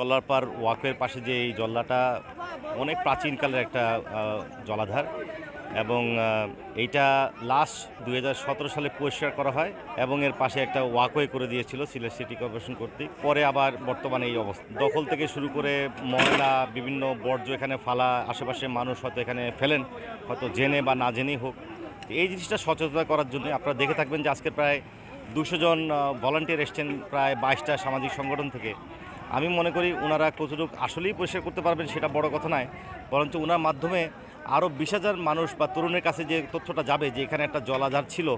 জল্লারপাড় ওয়াকের পাশে যে এই জল্লাটা অনেক প্রাচীনকালের একটা জলাধার এবং এইটা লাস্ট দু হাজার সতেরো সালে পরিষ্কার করা হয় এবং এর পাশে একটা ওয়াকওয়ে করে দিয়েছিল সিলেট সিটি কর্পোরেশন কর্তৃক। পরে আবার বর্তমানে এই অবস্থা, দখল থেকে শুরু করে ময়লা, বিভিন্ন বর্জ্য এখানে ফালা, আশেপাশে মানুষ হয়তো এখানে ফেলেন, হয়তো জেনে বা না জেনেই হোক। এই জিনিসটা সচেতনতা করার জন্য আপনারা দেখে থাকবেন যে আজকে প্রায় দুশো জন ভলান্টিয়ার এসছেন প্রায় বাইশটা সামাজিক সংগঠন থেকে। আমি মনে করি ওনারা কতটুক আসলেই পরিষ্কার করতে পারবেন সেটা বড় কথা নয়, বরঞ্চ ওনার মাধ্যমে আরও বিশ হাজার মানুষ বা তরুণের কাছে যে তথ্যটা যাবে যে এখানে একটা জলাধার ছিল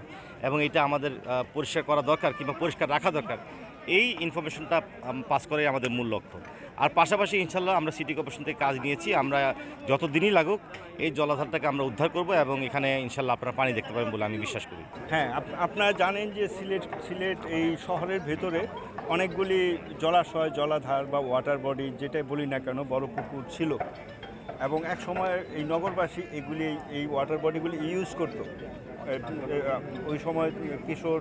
এবং এটা আমাদের পরিষ্কার করা দরকার কিংবা পরিষ্কার রাখা দরকার এই ইনফরমেশনটা পাস করাই আমাদের মূল লক্ষ্য। আর পাশাপাশি ইনশাল্লাহ আমরা সিটি কর্পোরেশন থেকে কাজ নিয়েছি, আমরা যত দিনই লাগুক, এই জলাধারটাকে আমরা উদ্ধার করব এবং এখানে ইনশাল্লাহ আপনারা পানি দেখতে পাবেন বলে আমি বিশ্বাস করি। হ্যাঁ আপ- আপনারা জানেন যে সিলেট সিলেট এই শহরের ভেতরে অনেকগুলি জলাশয়, জলাধার বা ওয়াটার বডি যেটাই বলি না কেন, বড় পুকুর ছিল। এবং এক সময় এই নগরবাসী এগুলি, এই ওয়াটার বডিগুলি ইউজ করতো। ওই সময় কিশোর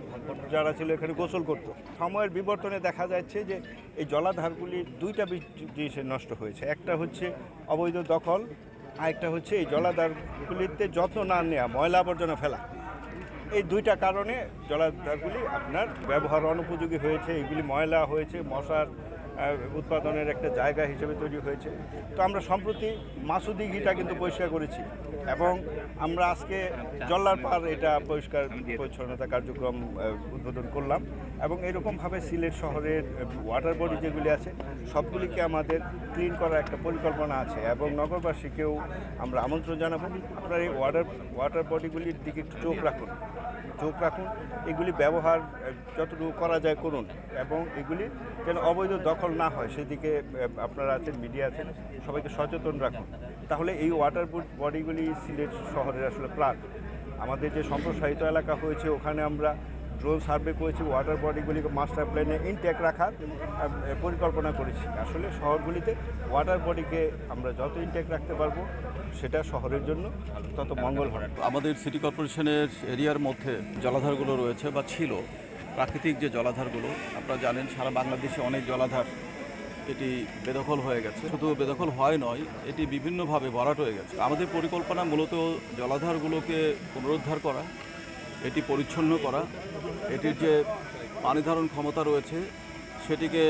যারা ছিল এখানে গোসল করতো। সময়ের বিবর্তনে দেখা যাচ্ছে যে এই জলাধারগুলি দুইটা জিনিসে নষ্ট হয়েছে। একটা হচ্ছে অবৈধ দখল, আরেকটা হচ্ছে এই জলাধারগুলিতে যত্ন না নেওয়া ময়লা আবর্জনা ফেলা। এই দুইটা কারণে জলাধারগুলি আপনার ব্যবহার অনুপযোগী হয়েছে। এগুলি ময়লা হয়েছে, মশার উৎপাদনের একটা জায়গা হিসেবে তৈরি হয়েছে। তো আমরা সম্প্রতি মাসুদি ঘিটা কিন্তু পরিষ্কার করেছি এবং আমরা আজকে জল্লার পার এটা পরিষ্কার পরিচ্ছন্নতা কার্যক্রম উদ্বোধন করলাম এবং এরকমভাবে সিলেট শহরের ওয়াটার বডি যেগুলি আছে, সবগুলিকে আমাদের ক্লিন করার একটা পরিকল্পনা আছে এবং নগরবাসীকেও আমরা আমন্ত্রণ জানাব। আপনার এই ওয়াটার ওয়াটার বডিগুলির দিকে একটু চোখ রাখুন। চোখ রাখুন। এগুলি ব্যবহার যতটুকু করা যায় করুন এবং এগুলি যেন অবৈধ দখল না হয়। সেদিকে আপনারা আছেন, মিডিয়া আছেন, সবাইকে সচেতন রাখুন। তাহলে এই ওয়াটার বডিগুলি সিলেট শহরের আসলে প্রাণ। আমাদের যে সম্প্রসারিত এলাকা হয়েছে, ওখানে আমরা ড্রোন সার্ভে করেছি ওয়াটার বডিগুলিকে মাস্টার প্ল্যানে ইনটেক রাখার পরিকল্পনা করেছি। আসলে শহরগুলিতে ওয়াটার বডিকে আমরা যত ইনটেক রাখতে পারব, সেটা শহরের জন্য তত মঙ্গল হবে। আমাদের সিটি কর্পোরেশনের এরিয়ার মধ্যে জলাধারগুলো রয়েছে বা ছিল, প্রাকৃতিক যে জলাধারগুলো, আপনারা জানেন সারা বাংলাদেশে অনেক জলাধার এটি বেদখল হয়ে গেছে। শুধু বেদখল হয় নয়, এটি বিভিন্নভাবে ভরাট হয়ে গেছে। আমাদের পরিকল্পনা মূলত জলাধারগুলোকে পুনরুদ্ধার করা এটি পরিচ্ছন্ন করা। এটির যে পানি ধারণ ক্ষমতা রয়েছে, সেটিকে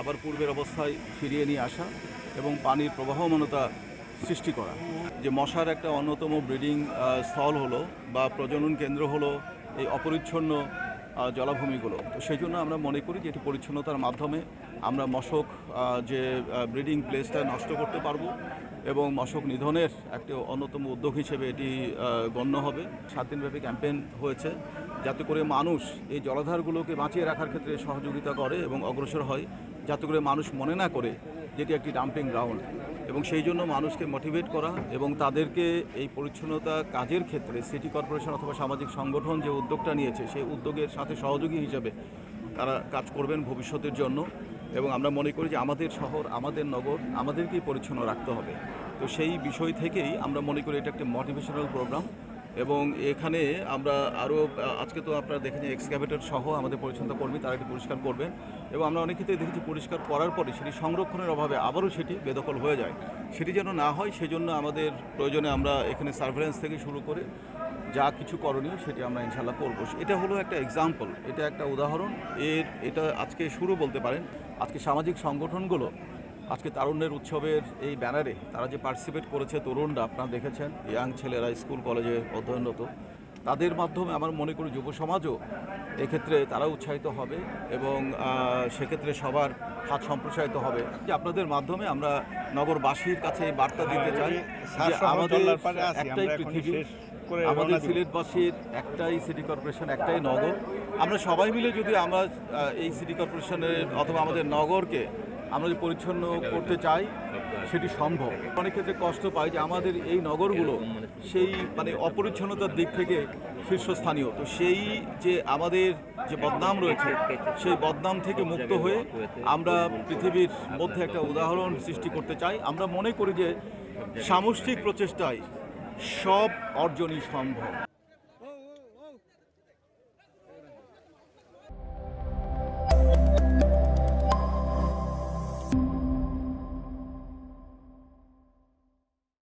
আবার পূর্বের অবস্থায় ফিরিয়ে নিয়ে আসা এবং পানির প্রবাহমানতা সৃষ্টি করা। যে মশার একটা অন্যতম ব্রিডিং স্থল হলো বা প্রজনন কেন্দ্র হলো এই অপরিচ্ছন্ন জলাভূমিগুলো। তো সেই জন্য আমরা মনে করি যে এটি পরিচ্ছন্নতার মাধ্যমে আমরা মশক যে ব্রিডিং প্লেসটা নষ্ট করতে পারব এবং মশক নিধনের একটি অন্যতম উদ্যোগ হিসেবে এটি গণ্য হবে। সাত দিনব্যাপী ক্যাম্পেইন হয়েছে যাতে করে মানুষ এই জলাধারগুলোকে বাঁচিয়ে রাখার ক্ষেত্রে সহযোগিতা করে এবং অগ্রসর হয়, যাতে করে মানুষ মনে না করে যেটি একটি ডাম্পিং গ্রাউন্ড এবং সেই জন্য মানুষকে মোটিভেট করা এবং তাদেরকে এই পরিচ্ছন্নতা কাজের ক্ষেত্রে সিটি কর্পোরেশন অথবা সামাজিক সংগঠন যে উদ্যোগটা নিয়েছে, সেই উদ্যোগের সাথে সহযোগী হিসেবে তারা কাজ করবেন ভবিষ্যতের জন্য। এবং আমরা মনে করি যে আমাদের শহর, আমাদের নগর, আমাদেরকেই পরিচ্ছন্ন রাখতে হবে। তো সেই বিষয় থেকেই আমরা মনে করি এটা একটা মোটিভেশনাল প্রোগ্রাম এবং এখানে আমরা আরও, আজকে তো আপনারা দেখেছেন এক্সক্যাভেটর সহ আমাদের পরিচ্ছন্নতা কর্মী তারা এটি পরিষ্কার করবেন এবং আমরা অনেক ক্ষেত্রে দেখেছি পরিষ্কার করার পরে সেটি সংরক্ষণের অভাবে আবারও সেটি বেদখল হয়ে যায়। সেটি যেন না হয়, সেজন্য আমাদের প্রয়োজনে আমরা এখানে সার্ভেলেন্স থেকে শুরু করে যা কিছু করণীয় সেটি আমরা ইনশাল্লাহ করব। এটা হলো একটা এক্সাম্পল এটা একটা উদাহরণ। এর এটা আজকে শুরু বলতে পারেন। আজকে সামাজিক সংগঠনগুলো আজকে তারুণ্যের উৎসবের এই ব্যানারে তারা যে পার্টিসিপেট করেছে তরুণরা আপনারা দেখেছেন ইয়াং ছেলেরা স্কুল কলেজে অধ্যয়নরত তাদের মাধ্যমে আমার মনে করি যুব সমাজও এক্ষেত্রে তারা উৎসাহিত হবে এবং সেক্ষেত্রে সবার হাত সম্প্রসারিত হবে। যে আপনাদের মাধ্যমে আমরা নগরবাসীর কাছে এই বার্তা দিতে চাই স্যার যে সহ আমাদের একটাই পৃথিবী করে আমাদের সিলেটবাসীর একটাই সিটি কর্পোরেশন একটাই নগর। আমরা সবাই মিলে যদি আমরা এই সিটি কর্পোরেশনের অথবা আমাদের নগরকে আমরা যদি পরিচ্ছন্ন করতে চাই সেটি সম্ভব। অনেক ক্ষেত্রে কষ্ট পাই যে আমাদের এই নগরগুলো সেই মানে অপরিচ্ছন্নতার দিক থেকে শীর্ষস্থানীয়। তো সেই যে আমাদের যে বদনাম রয়েছে সেই বদনাম থেকে মুক্ত হয়ে আমরা পৃথিবীর মধ্যে একটা উদাহরণ সৃষ্টি করতে চাই। আমরা মনে করি যে সামষ্টিক প্রচেষ্টায় সব অর্জনই সম্ভব।